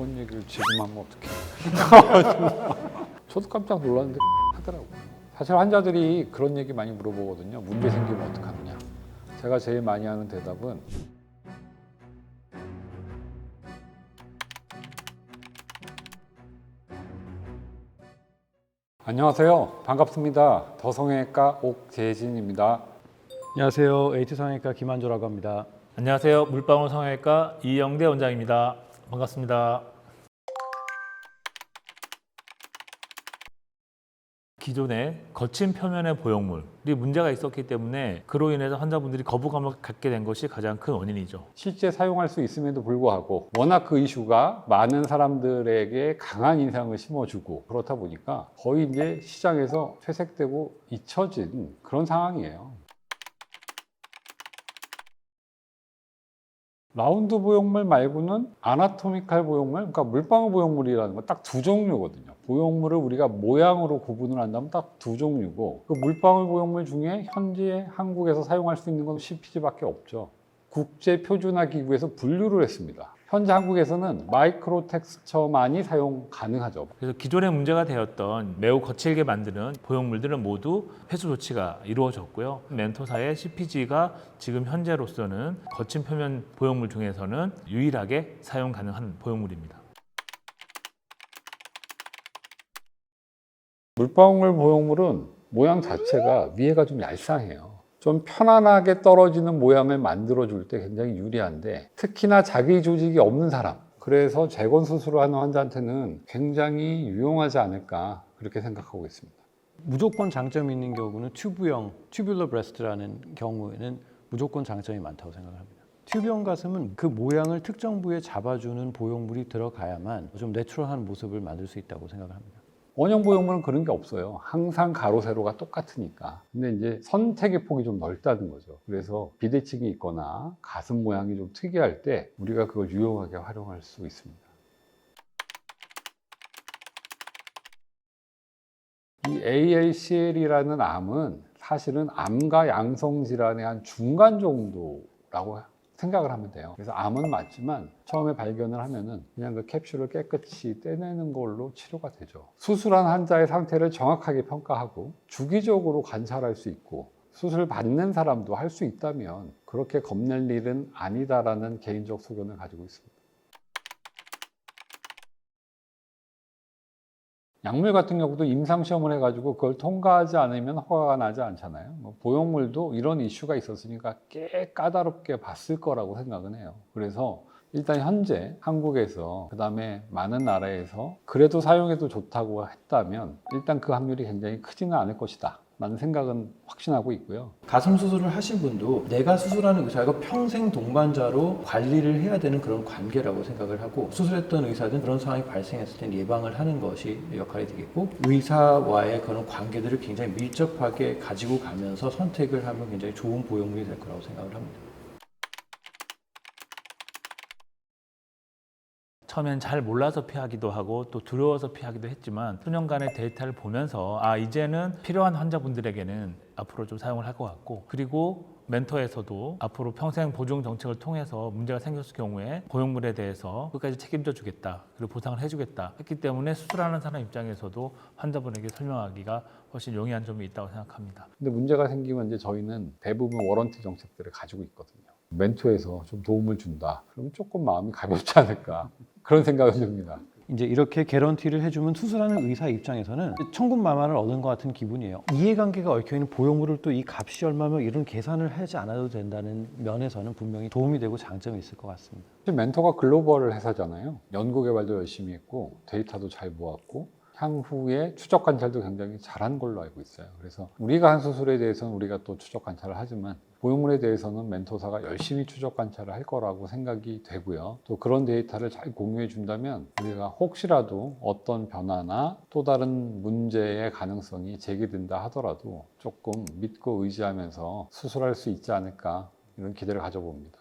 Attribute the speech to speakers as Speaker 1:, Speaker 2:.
Speaker 1: 그런 얘기를 지금 하면 어떡해. 저도 깜짝 놀랐는데 하더라고요. 사실 환자들이 그런 얘기 많이 물어보거든요. 문제 생기면 어떡하느냐. 제가 제일 많이 하는 대답은 안녕하세요. 반갑습니다. 더성형외과 옥재진입니다.
Speaker 2: 안녕하세요. 에이트 성형외과 김한조라고 합니다.
Speaker 3: 안녕하세요. 물방울 성형외과 이영대 원장입니다. 반갑습니다. 기존에 거친 표면의 보형물이 문제가 있었기 때문에 그로 인해서 환자분들이 거부감을 갖게 된 것이 가장 큰 원인이죠.
Speaker 1: 실제 사용할 수 있음에도 불구하고 워낙 그 이슈가 많은 사람들에게 강한 인상을 심어주고 그렇다 보니까 거의 이제 시장에서 퇴색되고 잊혀진 그런 상황이에요. 라운드 보형물 말고는 아나토미칼 보형물, 그러니까 물방울 보형물이라는 건 딱 두 종류거든요. 보형물을 우리가 모양으로 구분을 한다면 딱 두 종류고 그 물방울 보형물 중에 현재 한국에서 사용할 수 있는 건 CPG밖에 없죠. 국제 표준화 기구에서 분류를 했습니다. 현재 한국에서는 마이크로 텍스처만이 사용 가능하죠.
Speaker 3: 그래서 기존에 문제가 되었던 매우 거칠게 만드는 보형물들은 모두 회수 조치가 이루어졌고요. 멘토사의 CPG가 지금 현재로서는 거친 표면 보형물 중에서는 유일하게 사용 가능한 보형물입니다.
Speaker 1: 물방울 보형물은 모양 자체가 위에가 좀 얄쌍해요. 좀 편안하게 떨어지는 모양을 만들어 줄 때 굉장히 유리한데 특히나 자기 조직이 없는 사람 그래서 재건 수술을 하는 환자한테는 굉장히 유용하지 않을까 그렇게 생각하고 있습니다.
Speaker 2: 무조건 장점이 있는 경우는 튜브형, 튜뷸러 브레스트라는 경우에는 무조건 장점이 많다고 생각합니다. 튜브형 가슴은 그 모양을 특정 부위에 잡아주는 보형물이 들어가야만 좀 내추럴한 모습을 만들 수 있다고 생각을 합니다.
Speaker 1: 원형 보형물은 그런 게 없어요. 항상 가로 세로가 똑같으니까. 근데 이제 선택의 폭이 좀 넓다는 거죠. 그래서 비대칭이 있거나 가슴 모양이 좀 특이할 때 우리가 그걸 유용하게 활용할 수 있습니다. 이 ALCL이라는 암은 사실은 암과 양성 질환의 한 중간 정도라고 생각을 하면 돼요. 그래서 암은 맞지만 처음에 발견을 하면은 그냥 그 캡슐을 깨끗이 떼내는 걸로 치료가 되죠. 수술한 환자의 상태를 정확하게 평가하고 주기적으로 관찰할 수 있고 수술 받는 사람도 할 수 있다면 그렇게 겁낼 일은 아니다라는 개인적 소견을 가지고 있습니다. 약물 같은 경우도 임상 시험을 해가지고 그걸 통과하지 않으면 허가가 나지 않잖아요. 뭐 보형물도 이런 이슈가 있었으니까 꽤 까다롭게 봤을 거라고 생각은 해요. 그래서 일단 현재 한국에서 그 다음에 많은 나라에서 그래도 사용해도 좋다고 했다면 일단 그 확률이 굉장히 크지는 않을 것이다. 라는 생각은 확신하고 있고요.
Speaker 2: 가슴 수술을 하신 분도 내가 수술하는 의사가 평생 동반자로 관리를 해야 되는 그런 관계라고 생각을 하고 수술했던 의사든 그런 상황이 발생했을 땐 예방을 하는 것이 역할이 되겠고 의사와의 그런 관계들을 굉장히 밀접하게 가지고 가면서 선택을 하면 굉장히 좋은 보형물이 될 거라고 생각을 합니다.
Speaker 3: 처음엔 잘 몰라서 피하기도 하고 또 두려워서 피하기도 했지만 수년간의 데이터를 보면서 아 이제는 필요한 환자분들에게는 앞으로 좀 사용을 할 것 같고 그리고 멘토에서도 앞으로 평생 보증 정책을 통해서 문제가 생겼을 경우에 고용물에 대해서 끝까지 책임져 주겠다 그리고 보상을 해주겠다 했기 때문에 수술하는 사람 입장에서도 환자분에게 설명하기가 훨씬 용이한 점이 있다고 생각합니다.
Speaker 1: 근데 문제가 생기면 이제 저희는 대부분 워런티 정책들을 가지고 있거든요. 멘토에서 좀 도움을 준다. 그럼 조금 마음이 가볍지 않을까. 그런 생각이 듭니다.
Speaker 2: 이제 이렇게 개런티를 해주면 수술하는 의사 입장에서는 천군만마를 얻은 것 같은 기분이에요. 이해관계가 얽혀있는 보형물을 또이 값이 얼마며 이런 계산을 하지 않아도 된다는 면에서는 분명히 도움이 되고 장점이 있을 것 같습니다.
Speaker 1: 멘토가 글로벌 회사잖아요. 연구 개발도 열심히 했고 데이터도 잘 모았고 향후에 추적 관찰도 굉장히 잘한 걸로 알고 있어요. 그래서 우리가 한 수술에 대해서는 우리가 또 추적 관찰을 하지만 보형물에 대해서는 멘토사가 열심히 추적 관찰을 할 거라고 생각이 되고요. 또 그런 데이터를 잘 공유해 준다면 우리가 혹시라도 어떤 변화나 또 다른 문제의 가능성이 제기된다 하더라도 조금 믿고 의지하면서 수술할 수 있지 않을까 이런 기대를 가져봅니다.